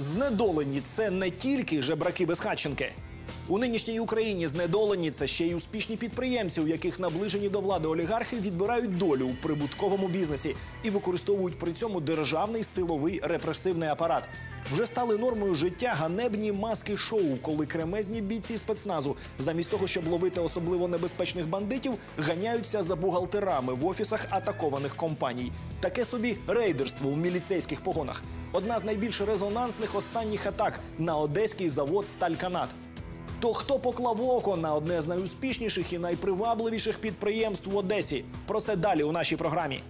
Знедолені це не тільки жебраки безхатченки. У нинішній Україні знедолені це ще й успішні підприємці, у яких наближені до влади олігархи відбирають долю у прибутковому бізнесі і використовують при цьому державний силовий репресивний апарат. Вже стали нормою життя ганебні маски шоу, коли кремезні бійці спецназу, замість того, щоб ловити особливо небезпечних бандитів, ганяються за бухгалтерами в офісах атакованих компаній. Таке собі рейдерство у міліцейських погонах. Одна з найбільш резонансних останніх атак на одеський завод Стальканат. То хто поклав око на одне з найуспішніших і найпривабливіших підприємств в Одесі? Про це далі у нашій програмі.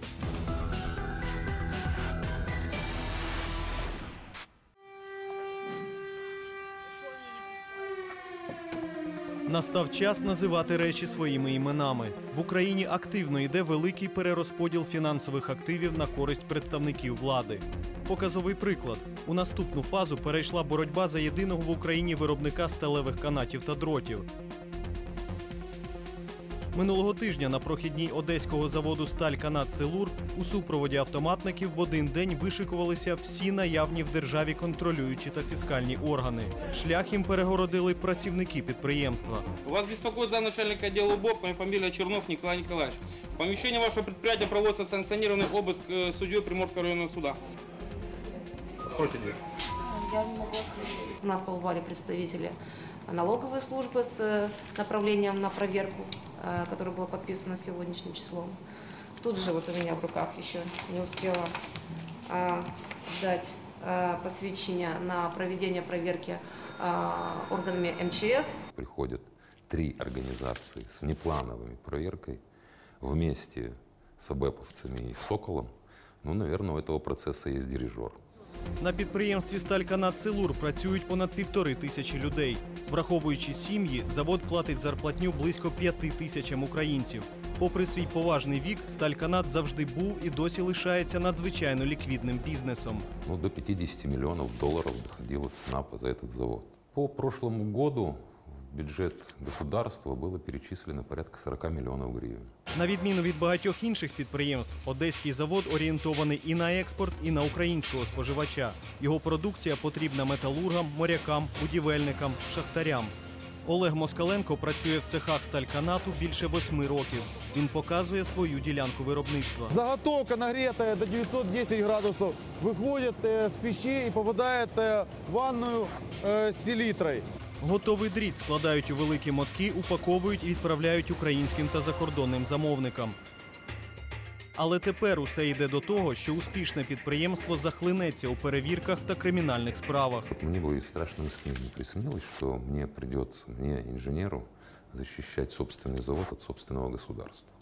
Настав час називати речі своїми іменами. В Україні активно йде великий перерозподіл фінансових активів на користь представників влади. Показовий приклад: у наступну фазу перейшла боротьба за єдиного в Україні виробника сталевих канатів та дротів. Минулого тижня на прохідній одеського заводу Стальканат Силур у супроводі автоматників в один день вишикувалися всі наявні в державі контролюючі та фіскальні органи. Шлях їм перегородили працівники підприємства. Вас беспокоит замначальника отдела УБОП, моя фамилия Чернов Николай Николаевич. В помещении вашего предприятия проводится санкционированный обыск э, судьей Приморского районного суда. Откройте дверь. Я не могу открыть. У нас побывали представители налоговой службы с э, направлением на проверку, э, которое было подписано сегодняшним числом. Тут же вот у меня в руках еще не успела а, дать а, посвящение на проведение проверки а, органами МЧС. приходят три организации с внеплановой проверкой вместе с АБЭПовцами и Соколом, ну, наверное, у этого процесса есть дирижер. На підприємстві Стальканат Силур працюють понад півтори тисячі людей. Враховуючи сім'ї, завод платить зарплатню близько п'яти тисячам українців. Попри свій поважний вік, Стальканат завжди був і досі лишається надзвичайно ліквідним бізнесом. Ну, до 50 миллионов долларов доходила цена по- за этот завод. По прошлому году в бюджет государства было перечислено порядка 40 миллионов гривен. На відміну від багатьох інших підприємств, одеський завод орієнтований і на експорт, і на українського споживача. Його продукція потрібна металургам, морякам, будівельникам, шахтарям. Олег Москаленко працює в цехах стальканату більше восьми років. Він показує свою ділянку виробництва. Заготовка нагретая до 910 градусов выходит э, с печи и попадает э, в ванную э, с селитрой. Готовий дріт складають у великі мотки, упаковують і відправляють українським та закордонним замовникам. Але тепер усе йде до того, що успішне підприємство захлинеться у перевірках та кримінальних справах. Мне бы и в не приснилось, что мне придется, мне, инженеру, защищать собственный завод от собственного государства.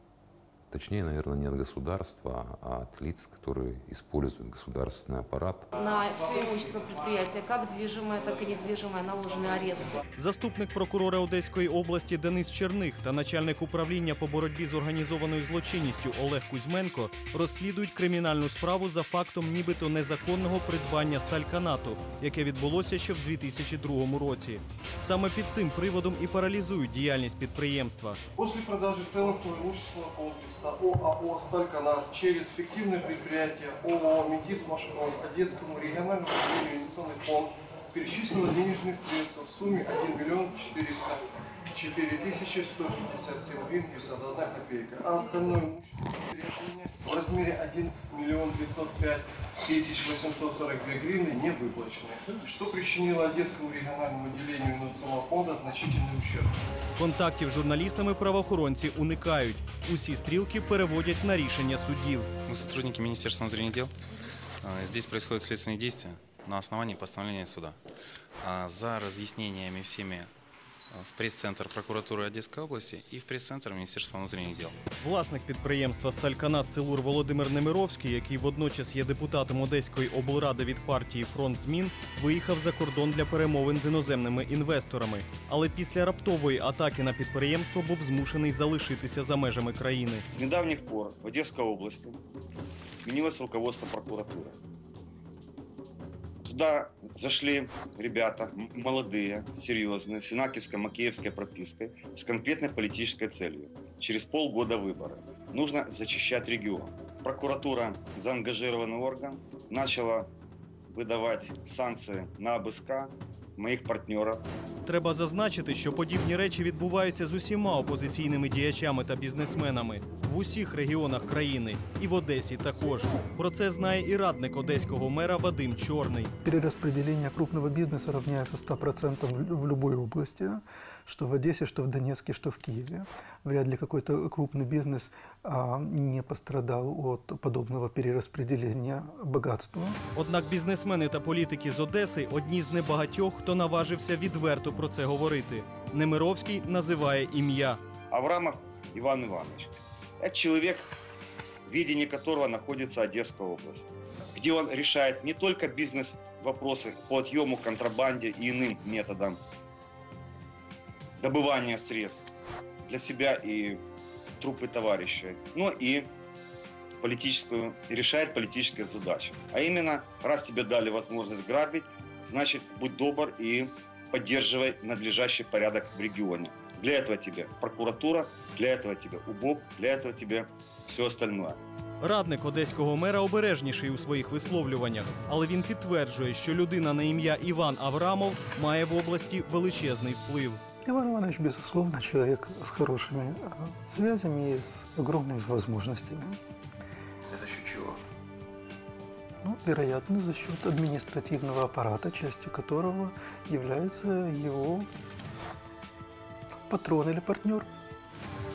Точнее, наверное, не от государства, а от лиц, которые используют государственный аппарат На все имущество предприятия, как движимое, так и недвижимое, наложены аресты. Заступник прокурора Одеської області Денис Черних та начальник управління по боротьбі з організованою злочинністю Олег Кузьменко розслідують кримінальну справу за фактом нібито незаконного придбання стальканату, яке відбулося ще в 2002 році. Саме під цим приводом і паралізують діяльність підприємства. После продажи целостного имущественного комплекса ОАО Сталькана через фиктивное предприятие ООО «Метис Машком» Одесскому региональному отделению инвестиционный фонд перечислено денежных средств в сумме 1 миллион 404 тысячи 157 гривен 51 копейка, а остальное имущество предприятия в размере 1 миллион 505 тысяч 842 гривны не выплачены, что причинило Одесскому региональному отделению инвестиционного фонда значительный ущерб. Контактів з журналістами правоохоронці уникають. Усі стрілки переводять на рішення суддів. Мы сотрудники Министерства внутренних дел. А, Здесь происходят следственные действия на основании постановления суда. А За разъяснениями всеми а, в пресс-центр прокуратуры Одесской области и в пресс-центр Министерства внутренних дел. Власник підприємства Стальканат Силур Володимир Немировський, який водночас є депутатом Одеської облради від партії Фронт змін, виїхав за кордон для перемовин з іноземними інвесторами. Але після раптової атаки на підприємство був змушений залишитися за межами країни. С недавних пор в Одесской области сменилось руководство прокуратуры. Туда зашли ребята м- молодые, серьезные, с Инакиевско-Макеевской пропиской, с конкретной политической целью. Через полгода выборы. Нужно зачищать регион. Прокуратура, заангажированный орган, начала выдавать санкции на ОБСК моих партнерів. Треба зазначити, що подібні речі відбуваються з усіма опозиційними діячами та бізнесменами в усіх регіонах країни і в Одесі також. Про це знає і радник одеського мера Вадим Чорний. Перерозподілення крупного бізнесу рівняється 100% в будь-якій области, что в Одессе, что в Донецке, что в Киеве. Вряд ли какой-то крупный бизнес а, не пострадал от подобного перераспределения богатства. Однак бізнесмени та політики з Одеси одні з небагатьох, хто наважився відверто про це говорити. Немировський називає ім'я. Аврамов Иван Иванович. Это человек, в видении которого находится Одесская область, где он решает не только бизнес-вопросы по отъему, контрабанде и иным методам добывания средств для себя и трупы товарищей, но и политическую, и решает политические задачи. А именно, раз тебе дали возможность грабить, значит, будь добр и поддерживай надлежащий порядок в регионе. Для этого тебе прокуратура, для этого тебе УБОП, для этого тебе все остальное. Радник одеського мера обережніший у своїх висловлюваннях, але він підтверджує, що людина на ім'я Іван Аврамов має в області величезний вплив. Иван Иванович, безусловно, человек с хорошими а, связями и с огромными возможностями. За що чого? Ну, вероятно, за счет административного аппарата, частью которого является его патрон или партнер.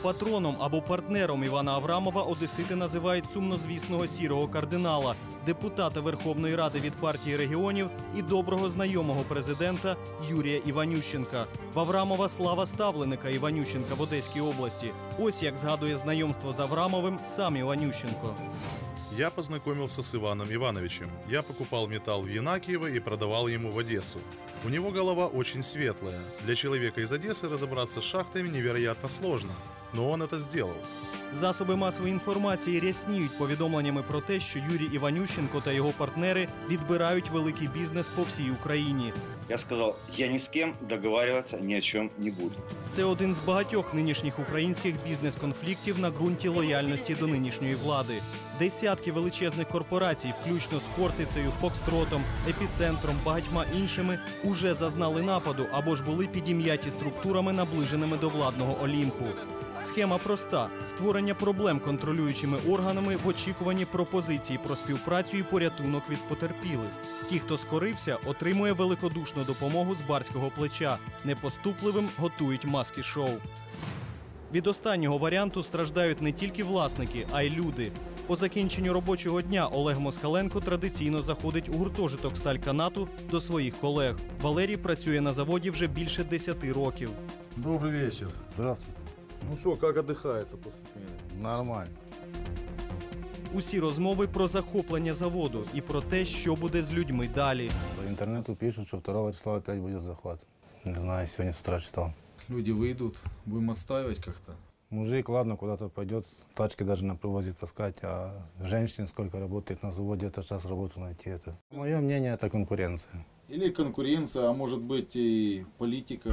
Патроном або партнером Івана Аврамова одесити називають сумнозвісного сірого кардинала, Депутата Верховної Ради від партії регіонів і доброго знайомого президента Юрія Іванющенка. Аврамова слава ставленика Іванющенка в Одеській області. Ось як згадує знайомство з Аврамовим сам Іванющенко. Я познакомился с Иваном Ивановичем. Я покупал металл в Янакиево и продавал ему в Одессу. У него голова очень светлая. Для человека из Одессы разобраться с шахтами невероятно сложно. Но он это сделал. Засоби масової інформації рясніють повідомленнями про те, що Юрій Іванющенко та його партнери відбирають великий бізнес по всій Україні. Я сказал, я ни с кем договариваться ни о чем не буду. Це один з багатьох нинішніх українських бізнес-конфліктів на ґрунті лояльності до нинішньої влади. Десятки величезних корпорацій, включно з Хортицею, Фокстротом, Епіцентром, багатьма іншими, уже зазнали нападу або ж були підім'яті структурами, наближеними до владного Олімпу. Схема проста: створення проблем контролюючими органами в очікуванні пропозиції про співпрацю і порятунок від потерпілих. Ті, хто скорився, отримує великодушну допомогу з барського плеча. Непоступливим готують маски шоу. Від останнього варіанту страждають не тільки власники, а й люди. По закінченню робочого дня Олег Москаленко традиційно заходить у гуртожиток стальканату до своїх колег. Валерій працює на заводі вже більше 10 років. Добрый вечер. Здравствуйте. Ну что, как отдыхается после смены? Нормально. Усі розмови про захоплення заводу і про те, що буде з людьми далі. По интернету пишут, что 2 числа опять будет захват. Не знаю, сегодня с утра читал. Люди выйдут, будем отстаивать как-то. Мужик, ладно, куда-то пойдет, тачки даже на привозе таскать, а женщин сколько работает на заводе, это сейчас работу найти. Это. Мое мнение, это конкуренция. Или конкуренция, а может быть и политика.